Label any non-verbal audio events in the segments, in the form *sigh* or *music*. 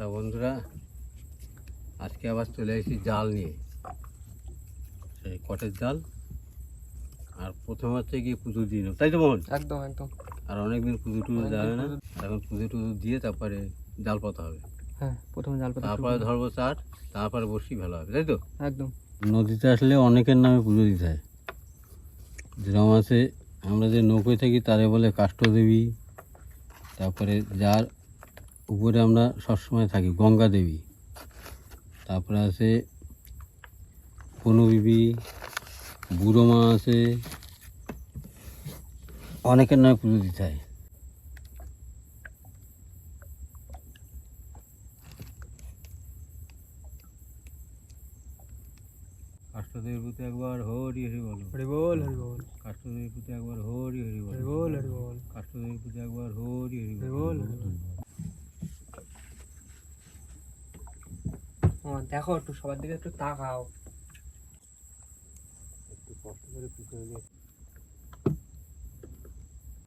তা বন্ধুরা আজকে আবার চলে এসেছি জাল নিয়ে। সেই কটের জাল। আর প্রথম হচ্ছে গিয়ে পুজো দিন তাই তো মোহন একদম একদম। আর অনেকদিন পুজো টুজো যাবে না। আর এখন পুজো টুজো দিয়ে তারপরে জাল পাতা হবে। হ্যাঁ প্রথমে জাল পাতা তারপরে ধরবো চার তারপরে বসি ভালো হবে তাই তো? একদম। নদীতে আসলে অনেকের নামে পুজো দিতে হয়। যেরকম আছে আমরা যে নৌকোয় থাকি তারে বলে কাষ্টদেবী তারপরে যার উপরে আমরা সবসময় থাকি গঙ্গা দেবী। তারপরে আছে কনুবিবি বুড়ো মা আছে। অনেকের নামে পুজো দিতে হয়। কাষ্টদেবীর প্রতি একবার হরি হরি বলো। হরি বল হরি বল। কাষ্টদেবীর প্রতি একবার হরি হরি হরি বল হরি বল। কাষ্টদেবীর প্রতি একবার হরি হরি বল। বল, হরি বল। ও, দেখো একটু সবার দিকে একটু তাকাও।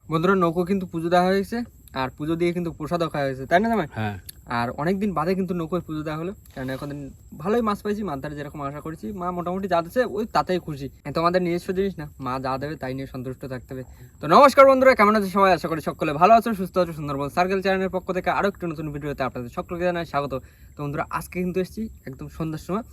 বন্ধুরা নৌকো কিন্তু পুজো দেওয়া হয়েছে আর পুজো দিয়ে কিন্তু প্রসাদও খাওয়া হয়েছে তাই না জামাই? হ্যাঁ। আর অনেকদিন বাদে কিন্তু নৌকোয় পুজো দেওয়া হলো কারণ এখন ভালোই মাছ পাইছি মাছ ধরে যেরকম আশা করেছি মা মোটামুটি যা দিচ্ছে ওই তাতেই খুশি। এ তো আমাদের নিজস্ব জিনিস না মা যা দেবে তাই নিয়ে সন্তুষ্ট থাকতে হবে। তো নমস্কার বন্ধুরা কেমন আছে সবাই? আশা করি সকলে ভালো আছো সুস্থ আছো সুন্দরবন সার্কেল চ্যানেলের পক্ষ থেকে আরও একটু নতুন ভিডিওতে আপনাদের সকলকে জানাই স্বাগত। তো বন্ধুরা আজকে কিন্তু এসেছি একদম সন্ধ্যার সময়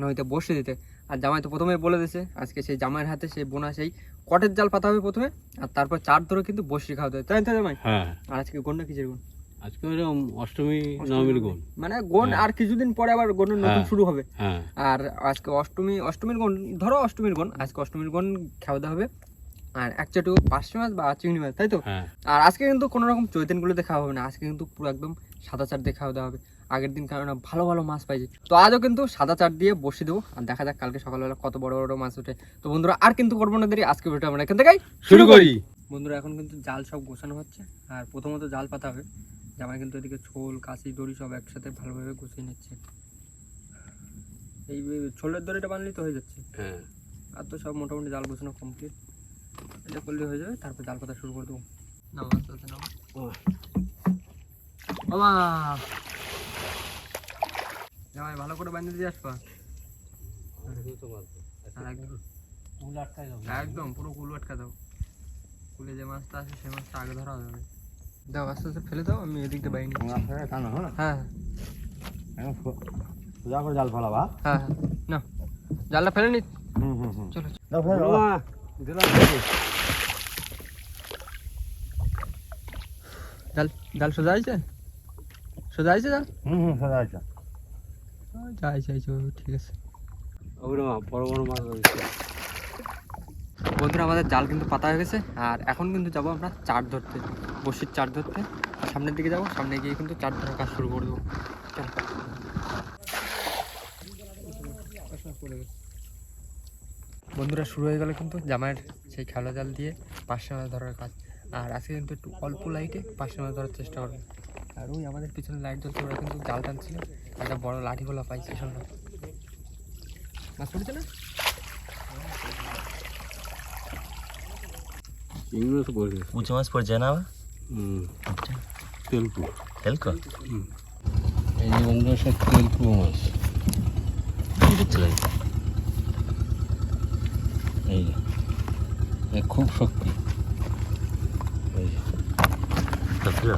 নদীতে বসে দিতে আর জামাই তো প্রথমে বলে দিয়েছে আজকে সেই জামাইয়ের হাতে সেই বোনা সেই কটের জাল পাতা হবে প্রথমে আর তারপর চার ধরে কিন্তু বসি খাওয়াতে হবে। তাই তো জামাই হ্যাঁ। আর আজকে গন্ডা কিসের গুণ আজকে ওরকম অষ্টমী নবমীর গোল মানে গণ হ্যাঁ। আর কিছুদিন পরে আবার গণের নতুন হ্যাঁ। শুরু হবে। হ্যাঁ। আর আজকে অষ্টমী অষ্টমীর গণ ধরো অষ্টমীর গোন আজকে অষ্টমীর গণ খাওয়া দাওয়া হবে। আর এক চাটু পাঁচশো মাছ বা চিংড়ি মাছ তাই তো? আর আজকে কিন্তু কোনো রকম চৈতেনগুলোতে খাওয়া হবে না আজকে কিন্তু পুরো একদম সাদা চার দিয়ে খাওয়া দাওয়া হবে। আগের দিন কারণ ভালো ভালো মাছ পাইছি তো আজও কিন্তু সাদা চাট দিয়ে বসে দেবো। আর দেখা যাক কালকে সকালবেলা কত বড় বড় মাছ ওঠে তো বন্ধুরা আর কিন্তু করব না দেরি। আজকে ভিডিও আমরা এখান থেকেই শুরু করি। বন্ধুরা এখন কিন্তু জাল সব গোছানো হচ্ছে। আর প্রথমত জাল পাতা হবে। জামাই কিন্তু এদিকে ছোল কাশি দড়ি সব একসাথে ভালোভাবে গুছিয়ে নিচ্ছে। এই ছোলের দড়িটা বানলেই তো হয়ে যাচ্ছে। হ্যাঁ। আর তো সব মোটামুটি জাল গোছানো কমপ্লিট এটা করলে হয়ে যাবে তারপর জাল পাতা শুরু করে দেবো। আস্তে বাবা জামাই ভালো করে বানিয়ে দিয়ে আসবা? একদম একদম পুরো কুল আটকা দাও। কুলে যে মাছটা আছে সেই মাছটা আগে ধরা যাবে। দাও আস্তে আস্তে ফেলে দাও আমি এদিক দিয়ে বাইনি হ্যাঁ সোজা করে জাল ফেলাবা? হ্যাঁ হ্যাঁ। না জালটা ফেলে নি। দিলাম। জাল জাল সোজা আছে সোজা আছে জাল? হুম হুম সোজা আছে যা আছে আছে ঠিক আছে। ওগুলো বড় বড় মাছ রয়েছে বন্ধুরা আমাদের জাল কিন্তু পাতা হয়ে গেছে আর এখন কিন্তু যাব আমরা চার ধরতে বসির চার ধরতে। আর সামনের দিকে যাব সামনে গিয়ে কিন্তু চার ধরার কাজ শুরু করে দেবো। বন্ধুরা শুরু হয়ে গেল কিন্তু জামাইয়ের সেই খেলা জাল দিয়ে পাঁচশো মাছ ধরার কাজ। আর আজকে কিন্তু একটু অল্প লাইটে পাঁচশো মাছ ধরার চেষ্টা করবে। আর ওই আমাদের পিছনে লাইট জ্বলছে ওরা কিন্তু জাল টানছিল। একটা বড় লাঠি গোলা পাইছে শোনো মাছ পড়েছে না? উঁচু মাছ পড়ছে না হুম। তেলকু এই যে বন্ধুরা সব তেলকু মাছ। এই খুব শক্তি। এই যে দেখছিল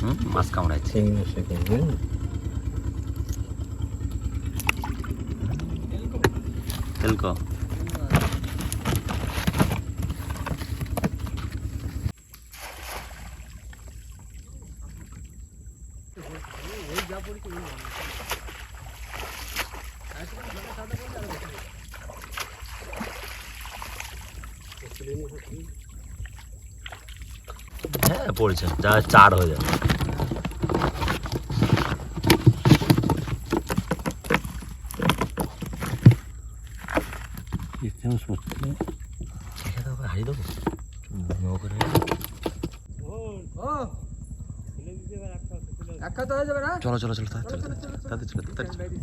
হুম মাছ কামড়াচ্ছে হেলকো হ্যাঁ পড়ছে। যা চার হয়ে যাবে। চলো চলো চলো তাড়াতাড়ি চলো তাড়াতাড়ি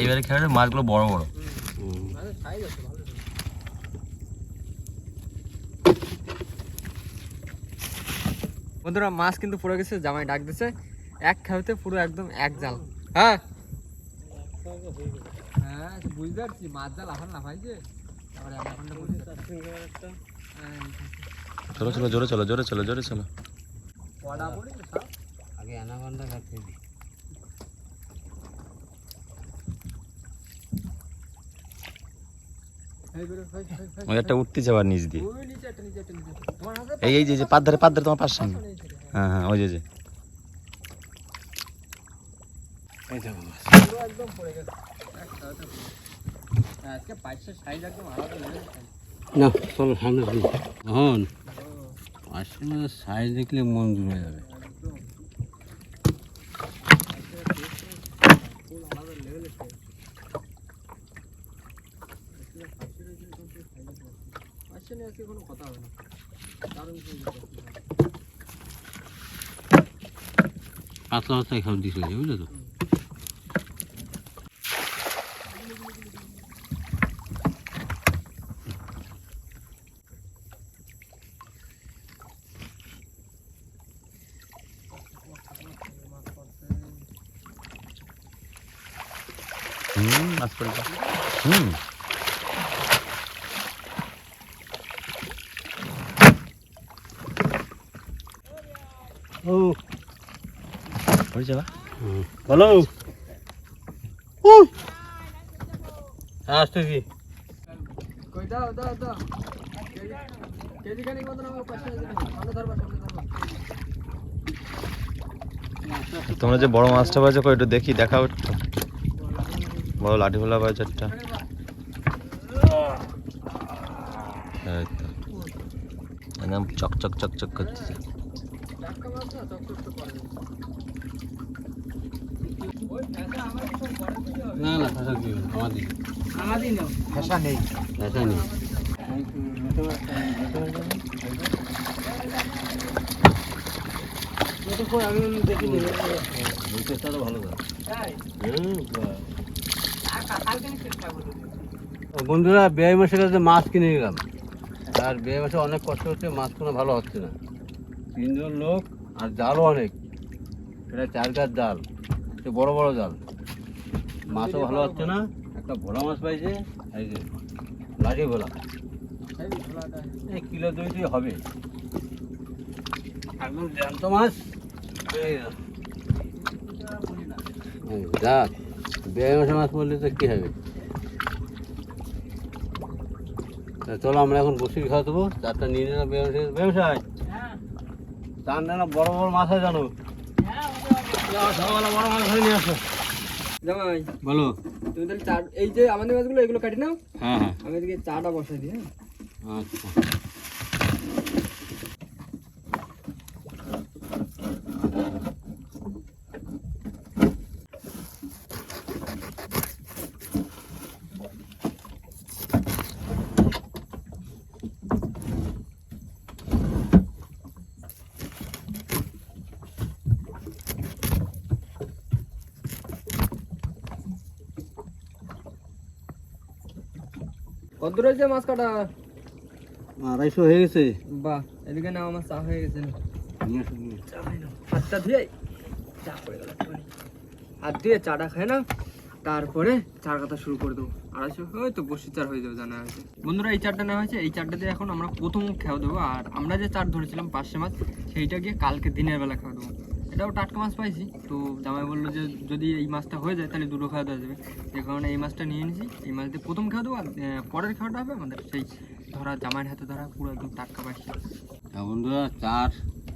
এইবারে খেলাটা মাছগুলো বড় বড়। বন্ধুরা মাছ কিন্তু পড়ে গেছে জামাই ডাক দিছে। এক খাওয়াতে পুরো একদম এক জাল। হ্যাঁ? হ্যাঁ বুঝতে পারছি মাছ জাল এখন না অ্যানাকন্ডা হ্যাঁ, চলো চলো জোরে চলো জোরে চলো জোরে চলো। আগে অ্যানাকন্ডা কাটতে দিই এই বেরো, এই, এই, এই, ওই একটা উঠতেছে আবার নিচ দিয়ে। ওই নিচে একটা, নিচে একটা, নিচে একটা। তোমার হাতে এই এই যে যে পাত ধারে পাত ধারে তোমার পাশ সামনে হ্যাঁ হ্যাঁ ওই যে যে। হ্যাঁ। না চলো সামনে দিই এখন আসলে সাইজ দেখলে মন দূর হয়ে যাবে একদম। ফুল আলাদা লেভেলের size। আজকে পাঁচশোর উপরে একদম পুরো size আছে। পাঁচশো নিয়ে আজকে কোনো কথা হবে না দারুণ size আছে। পাতলা পাতলা খাবার দিতে হয়েছে বুঝলে তো হুম মাছ পড়ে গেল। হুম ও পড়েছে বা বলো আসতেছি কই দাও দাও দাও কেজি কেজি খানিক মতন আমার পাঁচশো দিন সামনে ধরবা সামনে ধরবা। তোমরা যে বড় মাছটা পাইছো কই একটু দেখি দেখাও একটু। বড় লাঠি ভোলা পাইছো একটা। একদম চক চক চক চক করতেছে টাটকা মাছ না চক চক তো করে ওই ফ্যাসা আমার কি সব বড় কিছু হবে না না নাও ফ্যাসা নেই। নেই। আমি দেখিনি ভালো বন্ধুরা বেয়াই মাসের কাছে মাছ কিনে নিলাম আর বেয়াই মাসে অনেক কষ্ট হচ্ছে মাছ কোনো ভালো হচ্ছে না। তিনজন লোক। আর জালও অনেক। এটা চার গাছ জাল। বড় বড় জাল। মাছও ভালো হচ্ছে না একটা ভোলা মাছ পাইছে এই যে লাঠি ভোলা। এই কিলো দুই দুই হবে। একদম জ্যান্ত মাছ। যাক মাসে মাছ পড়লে তো কী হবে? চলো আমরা এখন বসি খাওয়া দেবো? চারটা নিয়ে নিলাম ব্যবসায় ব্যবসায় চার না বড় বড় মাছ হয় জানো? বলো। তুমি তাহলে এই যে আমাদের মাছগুলো এগুলো কাটি নাও। হ্যাঁ হ্যাঁ। আমি এদিকে চাটা বসাই দিই হ্যাঁ। আচ্ছা। কত রয়েছে মাছ কাটা। আড়াইশো হয়ে গেছে? বাহ এদিকে নাও আমার চা হয়ে গেছে না। নিয়ে আসো, নিয়ে হাতটা ধুয়ে চা পড়ে গেল হাত ধুয়ে চাটা খাই না তারপরে চার কথা শুরু করে দেবো। আড়াইশো ওই তো বসি চার হয়ে যাবে জানা আছে। বন্ধুরা এই চারটা নেওয়া হয়েছে। এই চারটা দিয়ে এখন আমরা প্রথম খেয়ে দেবো। আর আমরা যে চার ধরেছিলাম পাঁচশো মাছ সেইটা গিয়ে কালকে দিনের বেলা খাওয়া দেবো। এটাও টাটকা মাছ পাইছি। তো জামাই বলল যে যদি এই মাছটা হয়ে যায় তাহলে দুটো খাওয়া দেওয়া যাবে। যে কারণে এই মাছটা নিয়ে নিয়েছি এই মাছ দিয়ে প্রথম খাওয়া দেবো আর পরের খাওয়াটা হবে আমাদের সেই ধরা জামাইয়ের হাতে ধরা পুরো একদম টাটকা পাইছি বন্ধুরা চার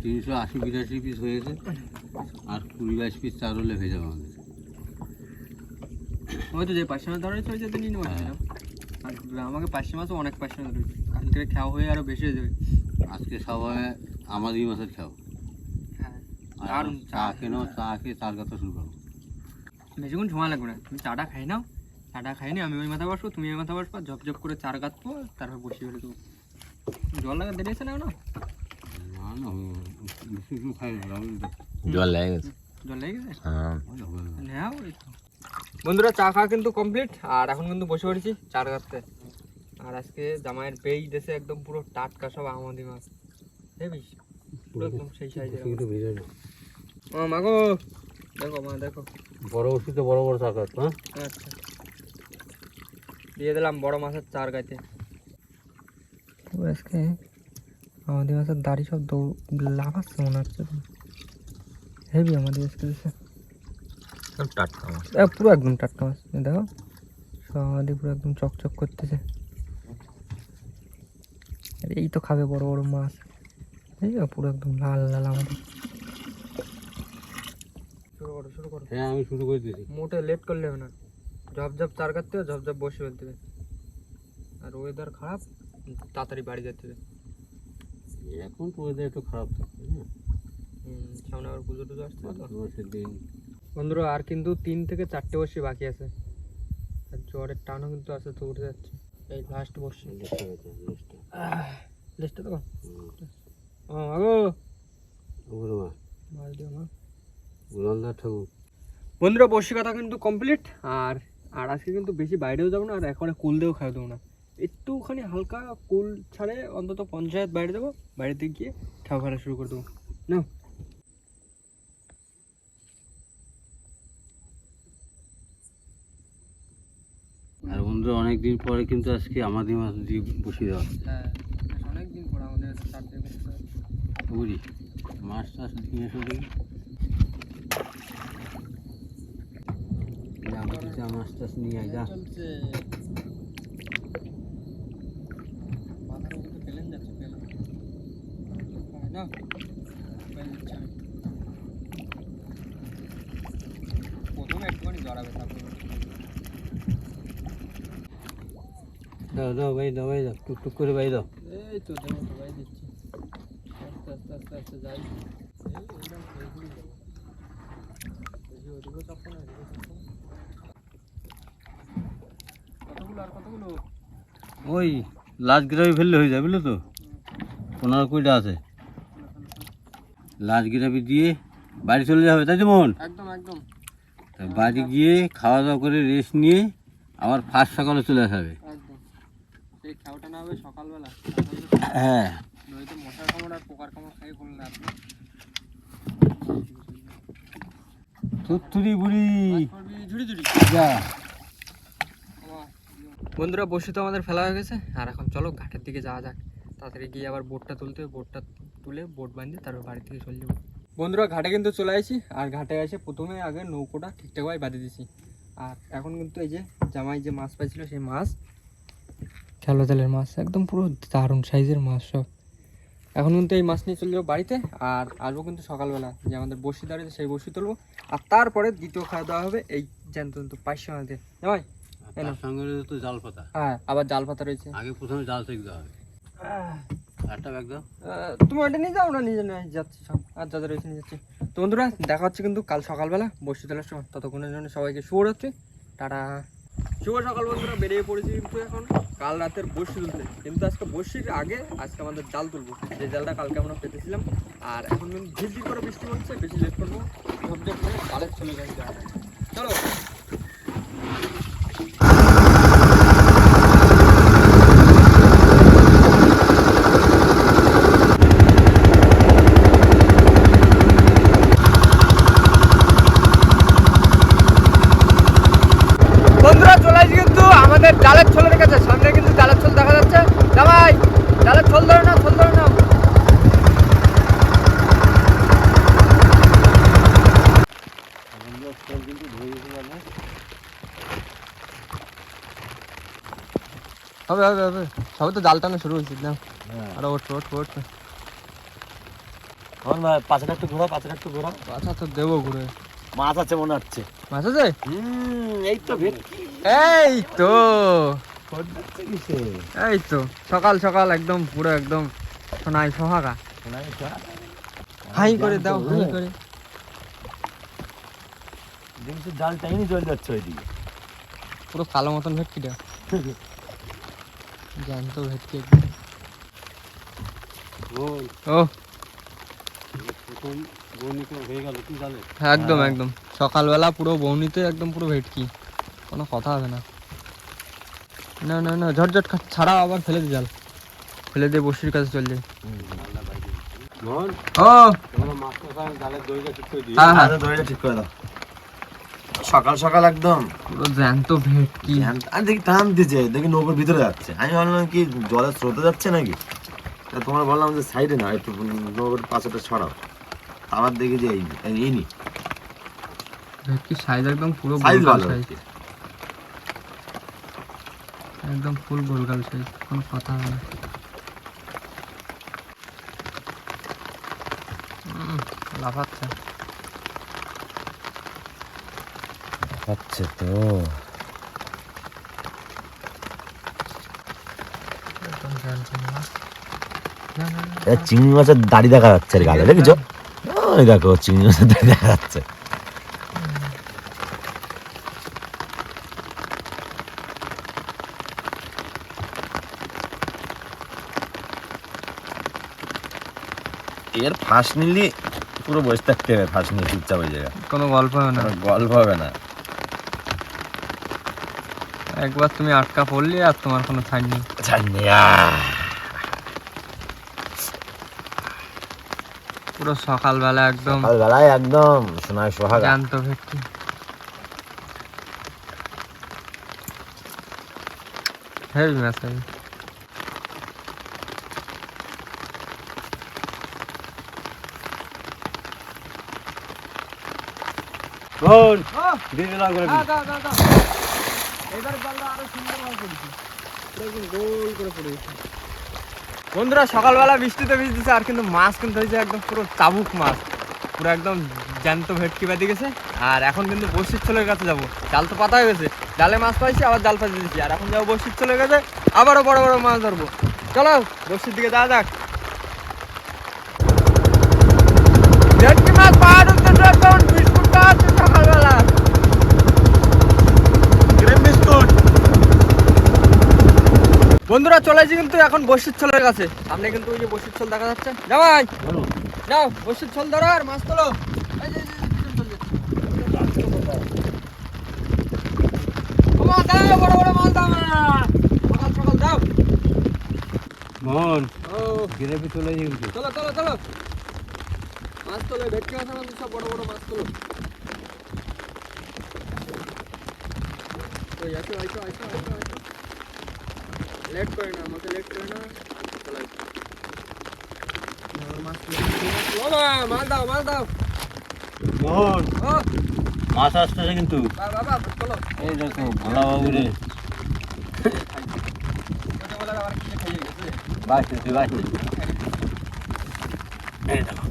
তিনশো আশি বিরাশি পিস হয়েছে। আর কুড়ি বাইশ পিস চার হলে হয়ে যাবে আমাদের। ওই তো যে পাঁচশো মাছ ধরা হয়েছে ওই নিয়ে নেব হ্যাঁ। আর আমাকে পাঁচশো মাছও অনেক পাঁচশো মাছ ধরেছে। কালকে খাওয়া হয়ে আরও বেশি হয়ে যাবে। আজকে সবাই আমাদের মাছের খাও আর দারুণ চা কেন চা খেয়ে চার কথা শুরু করো। বেশিক্ষণ সময় লাগবে না। তুমি চাটা খাই নাও চাটা খাই নি আমি ওই মাথা বসবো তুমি ওই মাথা বসবো ঝপ ঝপ করে চার গাঁথবো তারপর বসিয়ে ফেলে দেবো। জল লাগা দেরি আছে না না জল লেগে গেছে। জল লেগে গেছে? হ্যাঁ। বন্ধুরা চা খাওয়া কিন্তু কমপ্লিট আর এখন কিন্তু বসে পড়েছি চার গাছতে আর আজকে জামাইয়ের পেই দেশে একদম পুরো টাটকা সব আমাদি মাছ। হেবি পুরো একদম সেই সাইজের মাগো দেখো মা দেখো। বড় ওষুধে বড় বড় টাকা হ্যাঁ? আচ্ছা। দিয়ে দিলাম বড় মাছের চার গাছে। আজকে আমাদের মাছের দাড়ি সব দৌড় লাফাচ্ছে মনে হচ্ছে হেভি আমাদের আজকে টাটকা মাছ। পুরো একদম টাটকা মাছ দেখো। সমাধি পুরো একদম চকচক করতেছে। আর এই তো খাবে বড় বড় মাছ। এই পুরো একদম লাল লাল আমাদের। শুরু করো। হ্যাঁ আমি শুরু করে দিয়েছি। মোটে লেট করলে হবে না। ঝপ ঝপ চার কাটতে হবে ঝপ ঝপ বসে ফেলতে হবে। আর ওয়েদার খারাপ তাড়াতাড়ি বাড়ি যেতে হবে। এখন তো ওদের একটু খারাপ হ্যাঁ। সামনে আবার পুজো টুজো আসছে তো। দিন। বন্ধুরা আর কিন্তু তিন থেকে চারটে বর্ষি বাকি আছে। আর জ্বরের টানও কিন্তু আছে তো উঠে যাচ্ছে। এই লাস্ট বর্ষি লিস্টটা তো? ও আগো মাছ দিও মা। গুলালদার ঠাকুর বন্ধুরা বর্ষি কথা কিন্তু কমপ্লিট আর আর আজকে কিন্তু বেশি বাইরেও যাব না আর এখন কুল দিয়েও খাওয়া দেবো না। একটুখানি হালকা কুল ছাড়ে অন্তত পঞ্চায়েত বাইরে দেবো বাইরেতে গিয়ে খাওয়া ফেলা শুরু করে দেবো। না আর বন্ধুরা অনেক দিন পরে কিন্তু আজকে আমাদের মাছ দিয়ে বসিয়ে দেওয়া হ্যাঁ অনেক দিন পর আমাদের বুঝি মাছ টাছ নিয়ে এসো যা মাছ টাছ নিয়ে যা দাও দাও ভাই দাও ভাই দাও টুকটুক করে ভাই দাও এই তো তো ভাই দিচ্ছি আস্তে আস্তে আস্তে আস্তে যাই এই ওদিকেও চাপবো না, ওই লাশ গ্রামে ফেললে হয়ে যায় বুঝলো তো? পনেরো কুড়িটা আছে। লাশ গ্রামে দিয়ে বাড়ি চলে যাবে তাই তো মোহন একদম একদম। তা বাড়ি গিয়ে খাওয়া দাওয়া করে রেস্ট নিয়ে আবার ফার্স্ট সকালে চলে না হবে হ্যাঁ। নয়তো মশার কামড় আর পোকার কামড় খাই করলে আপনি তুত্তুরি বুড়ি ঝুড়ি ঝুড়ি যা বন্ধুরা, বসে তো আমাদের ফেলা হয়ে গেছে। আর এখন চলো ঘাটের দিকে যাওয়া যাক। তাড়াতাড়ি গিয়ে আবার বোটটা তুলতে হবে। বোটটা তুলে বোট বাঁধিয়ে তারপর বাড়ি থেকে চলে যাব। বন্ধুরা, ঘাটে কিন্তু চলে আসি। আর ঘাটে এসে প্রথমে আগে নৌকোটা ঠিকঠাকভাবে বাঁধে দিয়েছি আর এখন কিন্তু এই যে জামাই যে মাছ পাইছিল, সেই মাছ খেলো তেলের মাছ, একদম পুরো দারুণ সাইজের মাছ সব। এখন কিন্তু এই মাছ নিয়ে চলে যাব বাড়িতে। আর আসব কিন্তু সকালবেলা। যে আমাদের বসি দাঁড়িয়ে সেই বসি তুলবো। আর তারপরে দ্বিতীয় খাওয়া দাওয়া হবে এই জ্যান্ত পাঁচশো মাছ জামাই তার সঙ্গে তো জাল পাতা। হ্যাঁ আবার জাল পাতা রয়েছে। আগে প্রথমে জাল শিখতে হবে। একটা ব্যাগ দাও। তুমি ওটা নিয়ে যাও না নিজে নিয়ে যাচ্ছি সব। আর যাদের রয়েছে নিয়ে যাচ্ছি। তো বন্ধুরা দেখা হচ্ছে কিন্তু কাল সকালবেলা বসে তোলার সময়। ততক্ষণের জন্য সবাইকে শুভ হচ্ছে টাটা। শুভ সকাল বন্ধুরা বেরিয়ে পড়েছি কিন্তু এখন। কাল রাতের বসি তুলতে। কিন্তু আজকে বসির আগে আজকে আমাদের জাল তুলবো। যে জালটা কালকে আমরা পেতেছিলাম। আর এখন কিন্তু ঝিরঝির করে বৃষ্টি হচ্ছে বেশি লেট করব। জালের চলে গেছে চলো বন্ধুরা চলে আসি কিন্তু আমাদের জালের ছোলের কাছে সামনে কিন্তু জালের ছোল দেখা যাচ্ছে জামাই জালের ছোল ধরে না ছোল ধরে না কিন্তু ধরে দিতে পারবে হবে হবে হবে সবে তো জাল টানো শুরু হয়েছে না হ্যাঁ। আরে ওঠ ওঠ ওঠ। এখন ভাই পাঁচটা একটু ঘোরা পাঁচটা একটু ঘোরা। তো দেবো ঘুরে। মাছ আছে মনে হচ্ছে। মাছ আছে? হুম এই তো ভেটকি। এই তো। এই তো। সকাল সকাল একদম পুরো একদম সোনাই সোহাগা। হাই করে দাও হাই করে। দেখছি জাল টাইনি চলে যাচ্ছে ওইদিকে। পুরো কালো মতন ভেটকিটা। *laughs* জ্যান্ত ভেটকি একদম। ও। বর্ণিত হয়ে একদম একদম। সকালবেলা পুরো বৌনিতে একদম পুরো ভেটকি। কোনো কথা হবে না। না না না ঝটঝট ছাড়া আবার ফেলে দি জাল। ফেলে দিয়ে বসির কাছে চল যাই ও। হ্যাঁ হ্যাঁ। দড়িটা ঠিক করে দাও। সকাল সকাল একদম। পুরো জ্যান্ত ভেটকি। আর দেখি টান দিচ্ছে দেখি নৌকোর ভিতরে যাচ্ছে। আমি ভাবলাম কি জলের স্রোতে যাচ্ছে নাকি? তোমার বললাম যে সাইডে না একটু নৌকোর পাশেটা ছড়াও আবার দেখি যে এই- নি। ভেটকি সাইজ একদম পুরো সাইজ ভালো একদম ফুল গোলগাল সাইজ কোনো কথা হবে না। লাফাচ্ছে। হচ্ছে তো চিংড়ি মাছের দাড়ি দেখা যাচ্ছে গালে দেখেছ ওই দেখো চিংড়ি মাছের দাড়ি দেখা যাচ্ছে এর ফাঁস নিলি পুরো বসে থাকতে হবে ফাঁস নিয়ে চুপচাপ ওই জায়গায় কোনো গল্প হবে না গল্প হবে না একবার তুমি আটকা পড়লে আর তোমার কোনো ছাড় নেই। ছাড়নিয়া পুরো সকালবেলা একদম সকালবেলায় একদম সোনায় সোহাগা। জ্যান্ত ভেটকি। হেভি মাছ হেভি করে। বন্ধুরা সকালবেলা বৃষ্টিতে ভিজতেছে আর কিন্তু মাছ কিন্তু হয়েছে একদম পুরো চাবুক মাছ। পুরো একদম জ্যান্ত ভেটকি বেঁধে গেছে আর এখন কিন্তু বসির ছোলের কাছে যাব। জাল তো পাতা হয়ে গেছে জালে মাছ পাইছি আবার জাল পাতি দিয়েছি আর এখন যাব বসির চলে গেছে আবারও বড় বড় মাছ ধরবো। চলো বসির দিকে যাওয়া যাক ভেটকি মাছ পাহাড় উঠতে একদম বিস্কুট খাওয়াচ্ছে সকালবেলা বিস্কুট চলেছি কিন্তু এখন বসির ছলের কাছে। সামনে কিন্তু ওই যে বসির ছল দেখা যাচ্ছে। বলো। যাও বসির ছল ধরো আর মাছ তোলো। চল, চল। ও গ্রেভি চলে কিন্তু চলো চলো চলো। মাছ তোলো ভেটকি মাছ আমাদের সব বড় বড় মাছ তোলো। ওই আসো আসো আসো আসো। লেট করে না আমাকে লেট করে না চলো আসো। ধরো মাছ তুলো, তুলো, তুলো, মা, মাছ দাও। মাছ দাও মোহন মাছ আসতেছে কিন্তু। বাবা বাবা চলো। এই দেখো ভোলা বাবু রে। বাঁচতেছে বাঁচতেছে এই দেখো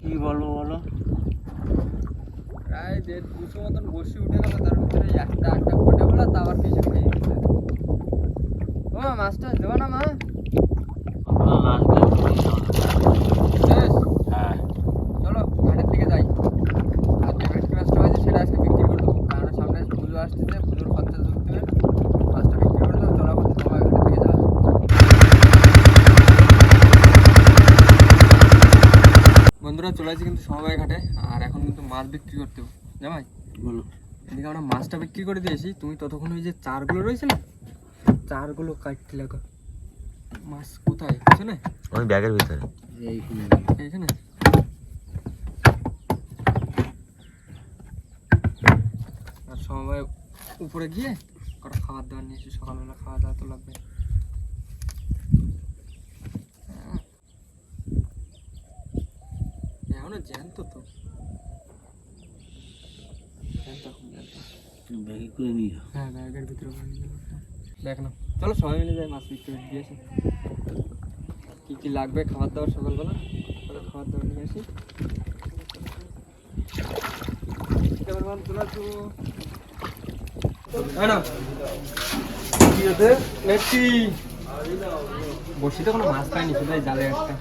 কি বলব বলো প্রায় দেড় দুশো মতন বসি উঠে গেল তার ভিতরে একটা একটা ফোটে বলে তা আবার কিছু খেয়ে গেছে মাছটা দেবো না মা? চলো ঘাটের দিকে যাই। আর যে ভেটকি মাছটা হয়েছে সেটা আজকে বিক্রি করে দেবো কারণ সামনে পুজো আসতেছে পুজোর খরচা ঢুকতে মাছটা বিক্রি করে দেবো চলো এখন সবাই ঘাটের দিকে যাওয়া বন্ধুরা চলে আসছি কিন্তু সমবায় ঘাটে আর এখন কিন্তু মাছ বিক্রি করতে জামাই? বলো। এদিকে আমরা মাছটা বিক্রি করে দিয়েছি। তুমি ততক্ষণ ওই যে চারগুলো রয়েছে না চারগুলো কাটতে লাগো। মাছ কোথায়? পেছনে ওই ব্যাগের ভিতরে। এইখানে এইখানে আর সময় উপরে গিয়ে কটা খাবার দাবার নিয়ে এসে সকালবেলা খাওয়া দাওয়া তো লাগবে। হ্যাঁ। এখনও জ্যান্ত তো। এখন ব্যাগে করে নিয়ে হ্যাঁ ব্যাগের ভিতরে ভরে নিয়ে। দেখ না। চলো সবাই মিলে যাই, মাছ বিক্রি করে আসি। কি কি লাগবে খাবার দাবার সকালবেলা? চলো খাবার দাবার নিয়ে আসি। এই বড়শিতে কোনো মাছ পাইনি, শুধু জালে একটা।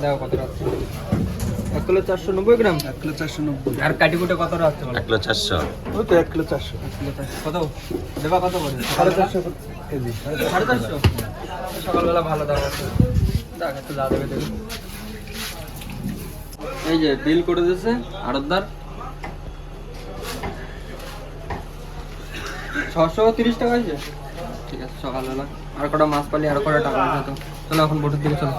দেখো কত রাখছে এক কিলো চারশো নব্বই গ্রাম? এক কিলো চারশো নব্বই আর কাটি কুটে কত রাখছে এক কিলো চারশো। ওই তো এক কিলো চারশো। এক কিলো চারশো। কত? দেবা কত করে? সাড়ে চারশো কেজি সাড়ে চারশো। সকালবেলা ভালো দাম আছে। দেখ একটু যা দেবে দেখুন এই যে বিল করে দিয়েছে আড়তদার। ছশো তিরিশ টাকা হয়েছে? ঠিক আছে সকালবেলা। আর কটা মাছ পালি আর কটা টাকা তো। চলো এখন বোটের দিকে চলো।